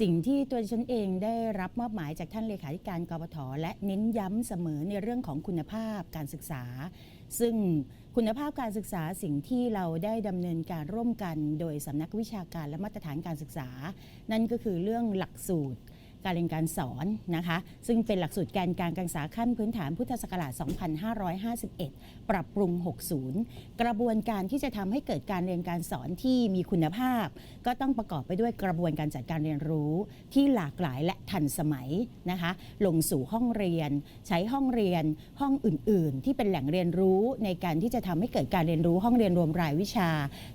สิ่งที่ตัวฉันเองได้รับมอบหมายจากท่านเลขาธิการกปทและเน้นย้ำเสมอในเรื่องของคุณภาพการศึกษา ซึ่งคุณภาพการศึกษาสิ่งที่เราได้ดำเนินการร่วมกัน โดยสำนักวิชาการและมาตรฐานการศึกษา นั่นก็คือเรื่องหลักสูตร การเรียนการสอนนะคะ ซึ่งเป็นหลักสูตรการการการศึกษาขั้นพื้นฐานพุทธศักราช 2551 ปรับปรุง 60 กระบวนการที่จะทำให้เกิดการเรียนการสอนที่มีคุณภาพ ก็ต้องประกอบไปด้วยกระบวนการจัดการเรียนรู้ที่หลากหลายและทันสมัยนะคะ ลงสู่ห้องเรียน ใช้ห้องเรียนห้องอื่น ๆ ที่เป็นแหล่งเรียนรู้ในการที่จะทำให้เกิดการเรียนรู้ห้องเรียนรวมรายวิชา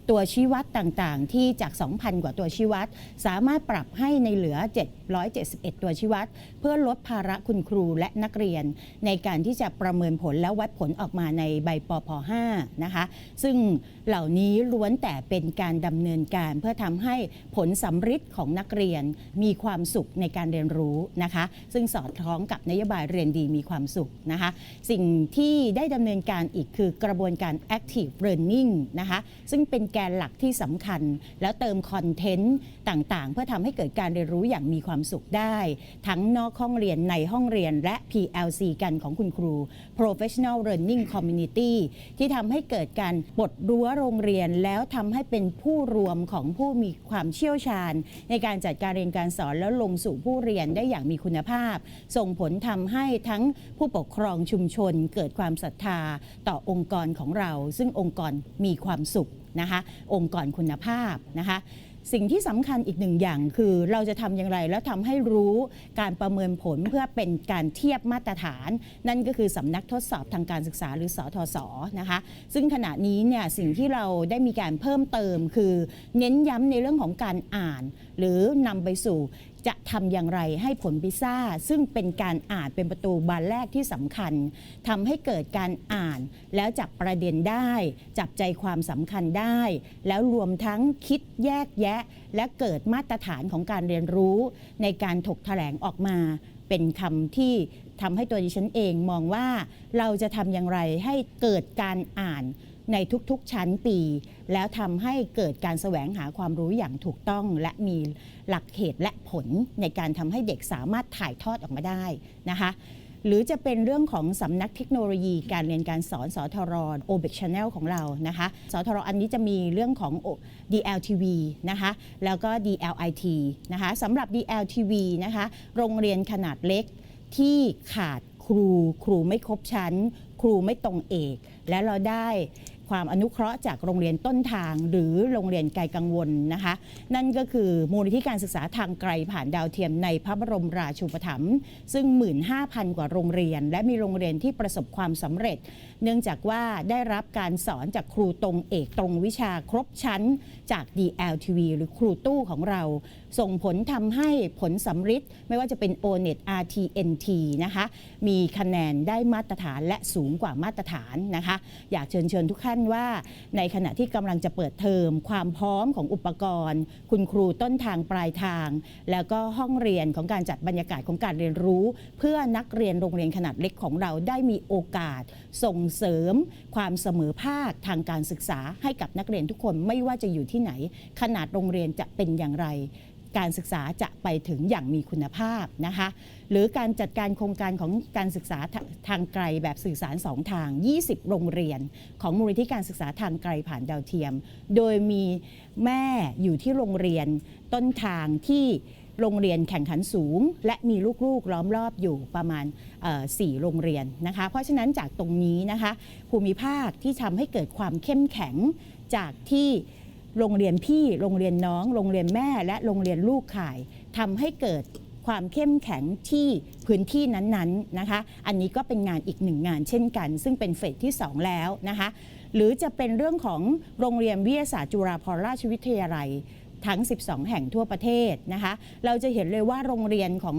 ตัวชี้วัดต่าง ๆ ที่จาก 2,000 กว่าตัวชี้วัด สามารถปรับให้ในเหลือ 7 7 771ตัวชี้วัด เพื่อลดภาระคุณครูและนักเรียน ในการที่จะประเมินผลและวัดผลออกมาในใบปพ5นะคะ ซึ่งเหล่านี้ล้วนแต่เป็นการดำเนินการเพื่อทำให้ผลสำฤทธิ์ของนักเรียนมีความสุขในการเรียนรู้นะคะ ซึ่งสอดคล้องกับนโยบายเรียนดีมีความสุขนะคะ สิ่งที่ได้ดำเนินการอีกคือกระบวนการ active learning นะคะ ซึ่งเป็นแกนหลักที่สำคัญ แล้วเติมคอนเทนต์ต่างๆ เพื่อทำให้เกิดการเรียนรู้อย่างมีความสุขได้ทั้งนอกห้องเรียนในห้องเรียนและ PLC กันของคุณครู Professional Learning Community ที่ทำให้เกิดการปลดรั้วโรงเรียนแล้วทำให้เป็นผู้รวมของผู้มีความเชี่ยวชาญ ในการจัดการเรียนการสอนแล้วลงสู่ผู้เรียนได้อย่างมีคุณภาพ ส่งผลทำให้ทั้งผู้ปกครองชุมชน เกิดความศรัทธาต่อองค์กรของเรา ซึ่งองค์กรมีความสุขนะคะ องค์กรคุณภาพนะคะ สิ่งที่สำคัญอีกหนึ่งอย่างคือเราจะทำอย่างไร แล้วทำให้รู้การประเมินผลเพื่อเป็นการเทียบมาตรฐาน นั่นก็คือสำนักทดสอบทางการศึกษาหรือสอทศนะคะ ซึ่งขณะนี้เนี่ยสิ่งที่เราได้มีการเพิ่มเติมคือ เน้นย้ำในเรื่องของการอ่าน หรือนำไปสู่ จะทำอย่างไรให้ผลพิซซ่า ซึ่งเป็นการอ่านเป็นประตูบานแรกที่สำคัญทำให้เกิดการอ่าน แล้วจับประเด็นได้ จับใจความสำคัญได้ แล้วรวมทั้งคิดแยกแยะ และเกิดมาตรฐานของการเรียนรู้ ในการถกแถลงออกมา เป็นคำที่ทำให้ตัวดิฉันเองมองว่าเราจะทำอย่างไรให้เกิดการอ่าน ในทุกๆชั้นปี แล้วทำให้เกิดการแสวงหาความรู้อย่างถูกต้อง และมีหลักเหตุและผลในการทำให้เด็กสามารถถ่ายทอดออกมาได้นะคะหรือจะเป็นเรื่องของสำนักเทคโนโลยีการเรียนการสอนสทร o b e c Channel ของเรานะคะสทรอันนี้จะมีเรื่องของ DLTV นะคะแล้วก็ DLIT นะคะสำหรับ DLTV นะคะโรงเรียนขนาดเล็กที่ขาด ครู ครูไม่ครบชั้น ครูไม่ตรงเอก และเราได้ ความอนุเคราะห์จากโรงเรียนต้นทาง หรือโรงเรียนไกลกังวลนะคะ นั่นก็คือมูลนิธิการศึกษาทางไกลผ่านดาวเทียมในพระบรมราชูปถัมภ์ซึ่ง 15,000 กว่าโรงเรียน และมีโรงเรียนที่ประสบความสำเร็จ เนื่องจากว่าได้รับการสอนจากครูตรงเอกตรงวิชาครบชั้นจาก DLTV หรือครูตู้ของเรา ส่งผลทำให้ผลสำฤทธิ์ไม่ว่าจะเป็น ONET RTNT นะคะมีคะแนนได้มาตรฐานและสูงกว่ามาตรฐานนะคะ อยากเชิญเชิญทุกท่านว่า ในขณะที่กำลังจะเปิดเทอม ความพร้อมของอุปกรณ์ คุณครูต้นทางปลายทาง แล้วก็ห้องเรียนของการจัดบรรยากาศของการเรียนรู้ เพื่อนักเรียนโรงเรียนขนาดเล็กของเราได้มีโอกาส ส่งเสริม ความเสมอภาคทางการศึกษาให้กับนักเรียนทุกคนไม่ว่าจะอยู่ที่ไหน ขนาดโรงเรียนจะเป็นอย่างไร การศึกษาจะไปถึงอย่างมีคุณภาพนะคะหรือการจัดการโครงการของการศึกษาทาทางไกลแบบสื่อสารสองทาง 20 โรงเรียน ของมูลนิธิการศึกษาทางไกลผ่านดาวเทียม โดยมีแม่อยู่ที่โรงเรียนต้นทางที่โรงเรียนแข่งขันสูง และมีลูกๆล้อมรอบอยู่ประมาณเอ่อ4โรงเรียนนะคะ เพราะฉะนั้นจากตรงนี้นะคะภูมิภาคที่ทำให้เกิดความเข้มแข็งจากที่ โรงเรียนพี่ โรงเรียนน้อง โรงเรียนแม่ และโรงเรียนลูกข่ายทำให้เกิดความเข้มแข็งที่พื้นที่นั้นๆนะคะ อันนี้ก็เป็นงานอีกหนึ่งงานเช่นกัน ซึ่งเป็นเฟสที่ 2 แล้วนะคะ หรือจะเป็นเรื่องของโรงเรียนวิทยาศาสตร์จุฬาภรณราชวิทยาลัยทั้ง 12 แห่งทั่วประเทศนะคะ เราจะเห็นเลยว่าโรงเรียนของ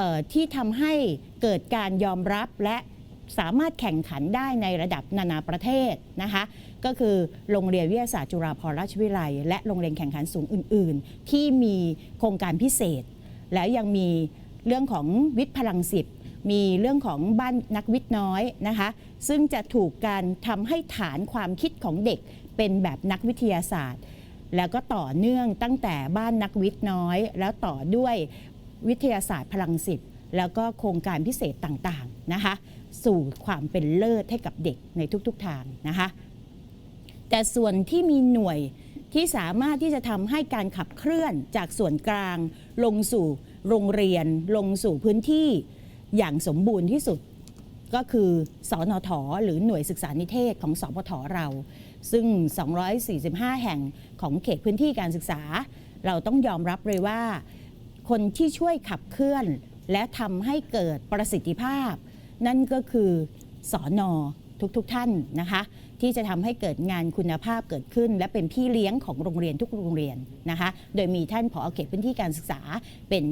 ออที่ทำให้เกิดการยอมรับและ สามารถแข่งขันได้ในระดับนานาประเทศนะคะก็คือโรงเรียนวิทยาศาสตร์จุฬาภรณราชวิทยาลัย และโรงเรียนแข่งขันสูงอื่น ๆ ที่มีโครงการพิเศษ แล้วยังมีเรื่องของวิทย์พลังสิบมีเรื่องของบ้านนักวิทย์น้อยนะคะ ซึ่งจะถูกการทำให้ฐานความคิดของเด็กเป็นแบบนักวิทยาศาสตร์ แล้วก็ต่อเนื่องตั้งแต่บ้านนักวิทย์น้อย แล้วต่อด้วยวิทยาศาสตร์พลังสิบ แล้วก็โครงการพิเศษต่างๆนะคะสู่ความเป็นเลิศให้กับเด็กในทุกๆทางนะคะแต่ส่วนที่มีหน่วยที่สามารถที่จะทำให้การขับเคลื่อนจากส่วนกลาง ลงสู่โรงเรียน ลงสู่พื้นที่อย่างสมบูรณ์ที่สุดก็คือสอนอถอหรือหน่วยศึกษานิเทศของสพทเรา ซึ่ง 245 แห่งของเขตพื้นที่การศึกษา เราต้องยอมรับเลยว่า คนที่ช่วยขับเคลื่อน และทำให้เกิดประสิทธิภาพ นั่นก็คือสอนอทุกๆทท่านนะคะ ที่จะทำให้เกิดงานคุณภาพเกิดขึ้น และเป็นพี่เลี้ยงของโรงเรียนทุกโรงเรียนนะคะ โดยมีท่านผอเขตพื้นที่การศึกษา เป็น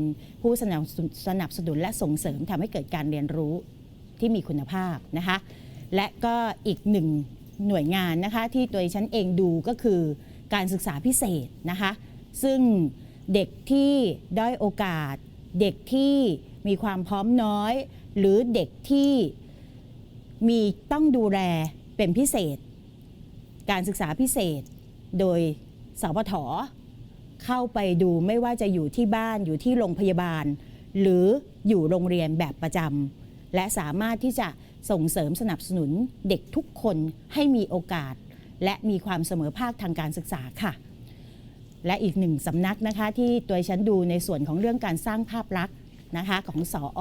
ผู้สนับสนับสนุนและส่งเสริมทำให้เกิดการเรียนรู้ที่มีคุณภาพนะคะ และก็อีกหนึ่งหน่วยงานนะคะ ที่ตัวฉันเองดูก็คือการศึกษาพิเศษนะคะ ซึ่งเด็กที่ด้อยโอกาส เด็กที่มีความพร้อมน้อย หรือเด็กที่มีต้องดูแลเป็นพิเศษ การศึกษาพิเศษ โดยสพทเข้าไปดูไม่ว่าจะอยู่ที่บ้านอยู่ที่โรงพยาบาล หรืออยู่โรงเรียนแบบประจำและสามารถที่จะส่งเสริมสนับสนุนเด็กทุกคนให้มีโอกาส และมีความเสมอภาคทางการศึกษาค่ะ และอีกหนึ่งสำนักนะคะที่ตัวฉันดูในส่วนของเรื่องการสร้างภาพลักษณ์นะคะของสออ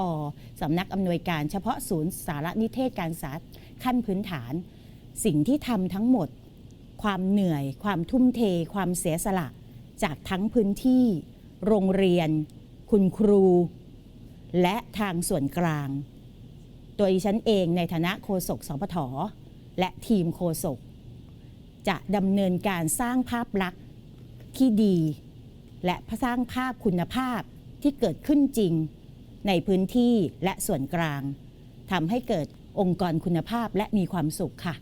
สำนักอำนวยการเฉพาะศูนย์สารนิเทศการศึกษาขั้นพื้นฐาน สิ่งที่ทำทั้งหมด ความเหนื่อย ความทุ่มเท ความเสียสละ จากทั้งพื้นที่ โรงเรียน คุณครู และทางส่วนกลางโดยดิฉันเองในฐานะโฆษกสปทและทีมโฆษกจะดำเนินการสร้างภาพลักษณ์ ที่ดี และสร้างภาพคุณภาพที่เกิดขึ้นจริง ในพื้นที่และส่วนกลางทำให้เกิดองค์กรคุณภาพและมีความสุขค่ะ